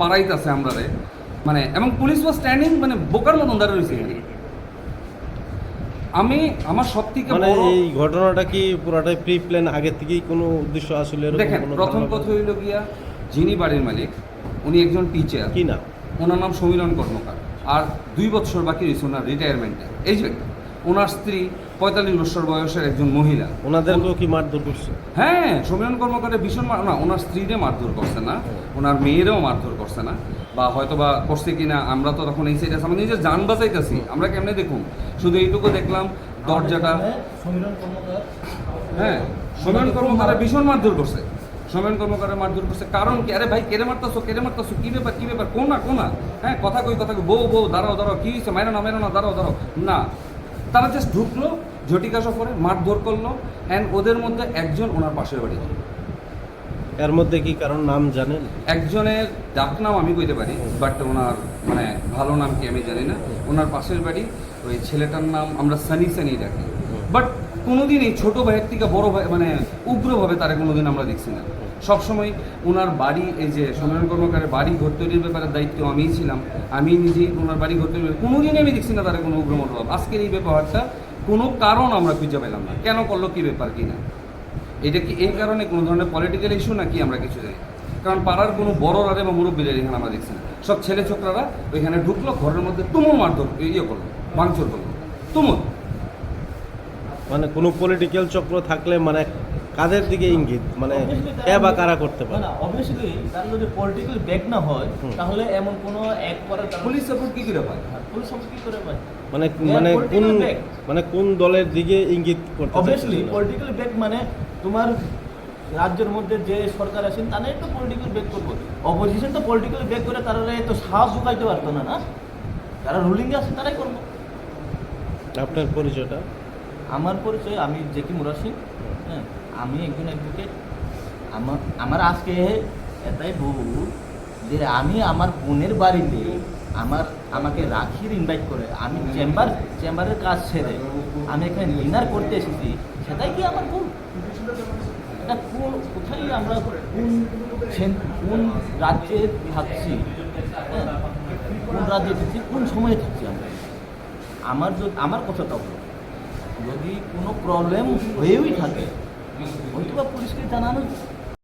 পাড়াইতেছে আমরা রে মানে এবং পুলিশ ওয়াজ স্ট্যান্ডিং মানে বোকার মতন দাঁড়িয়ে রয়েছে এখানে। আমি আমার সব থেকে মানে এই ঘটনাটা কি পুরাটাই প্রি প্ল্যান আগে থেকেই কোনো উদ্দেশ্য আসলে এরকম দেখেন প্রথম কথা হইল গিয়া যিনি বাড়ির মালিক উনি একজন টিচার কি না ওনার নাম সমীরণ কর্মকার। আর দুই বছর বাকি রয়েছে ওনার রিটায়ারমেন্টে এই যে ওনার স্ত্রী পঁয়তাল্লিশ বছর বয়সের একজন মহিলা। ওনাদেরকেও কি মারধর করছে? হ্যাঁ সমীরণ কর্মকারের ভীষণ মার- না ওনার স্ত্রীরে মারধর করছে না ওনার মেয়েরেও মারধর করছে না বা হয়তো বা করছে কিনা আমরা তো তখন এই সাইডে আমরা নিজের যান বাঁচাইতেছি আমরা কেমনে দেখুন? শুধু এইটুকু দেখলাম দরজাটা কর্মকার হ্যাঁ সমীরণ কর্মকারের ভীষণ মারধর করছে। সমীরণ কর্মকারের মারধর করছে কারণ কি? আরে ভাই কেড়ে মারতাছো কেড়ে মারতাছো কি ব্যাপার কি ব্যাপার? কোনা কোনা? হ্যাঁ কথা কই কথা কই বউ বউ দাঁড়াও দাঁড়াও কি হয়েছে মাইরো না মাইরো না দাঁড়াও দাঁড়াও। না তারা জাস্ট ঢুকলো ঝটিকা সফরে মাঠ মারধর করল অ্যান্ড ওদের মধ্যে একজন ওনার পাশের বাড়ি এর মধ্যে কি কারণ নাম জানেন? একজনের ডাক নাম আমি বলতে পারি বাট ওনার মানে ভালো নাম কি আমি জানি না। ওনার পাশের বাড়ি ওই ছেলেটার নাম আমরা সানি সানি ডাকি। বাট কোনোদিন এই ছোটো ভাইয়ের থেকে বড় ভাই মানে উগ্রভাবে তারা কোনোদিন আমরা দেখছি না। সবসময় ওনার বাড়ি, এই যে সমীরণ কর্মকারের বাড়ি ঘর তৈরির ব্যাপারে দায়িত্ব আমিই ছিলাম। আমি নিজেই ওনার বাড়ি ঘর তৈরি কোনোদিনই আমি দেখছি না তারা কোনো উগ্র মনোভাব। আজকের এই ব্যাপারটা কোনো কারণ আমরা খুঁজে পেলাম না। কেন করল, কী ব্যাপার, কি না? এটা কি এই কারণে কোনো ধরনের পলিটিক্যাল ইস্যু নাকি আমরা কিছু জানি কারণ পাড়ার কোনো বড় রারে বা মুরব্বীদের এখানে আমরা দেখছি না। সব ছেলে ছোকরারা ওইখানে ঢুকলো, ঘরের মধ্যে তুমুল মারধর ইয়ে করল, ভাঙচুর করল। তুমুল। মানে কোনো পলিটিক্যাল চক্র থাকলে মানে কাদের দিকে ইঙ্গিত? মানে কে বা কারা করতে পারে? না অবভিয়াসলি তার যদি পলিটিক্যাল ব্যাক না হয় তাহলে এমন কোনো এক করার পুলিশ সাপোর্ট কি করে পায়? হ্যাঁ, পুলিশ সব কি করে পায়? মানে মানে কোন মানে কোন দলের দিকে ইঙ্গিত করতে অবভিয়াসলি চাইছে? পলিটিক্যাল ব্যাক মানে তোমার রাজ্যের মধ্যে যে সরকার আছেন তাদের তো পলিটিক্যাল ব্যাক করব। অপোজিশন তো পলিটিক্যাল ব্যাক করে তারা তো সাহস ঢুকাইতে পারতো না না? যারা রুলিং আছে তারাই করব। আপনার পরিচয়টা? আমার পরিচয়, আমি জেকি মুরা সিং হ্যাঁ আমি একজন অ্যাডভোকেট আমার আমার আজকে এটাই বহু যে আমি আমার বোনের বাড়িতে আমার, আমাকে রাখির ইনভাইট করে, আমি চেম্বার চেম্বারের কাজ ছেড়ে আমি এখানে ডিনার করতে এসেছি, সেটাই কি আমার ভুল? এটা কোন, কোথায় আমরা কোন কোন রাজ্যে থাকছি হ্যাঁ কোন রাজ্যে থাকছি, কোন সময়ে থাকছি আমরা? আমার আমার কথাটা যদি কোনো প্রবলেম হয়েই থাকে হয়তো বা পুলিশকে জানানো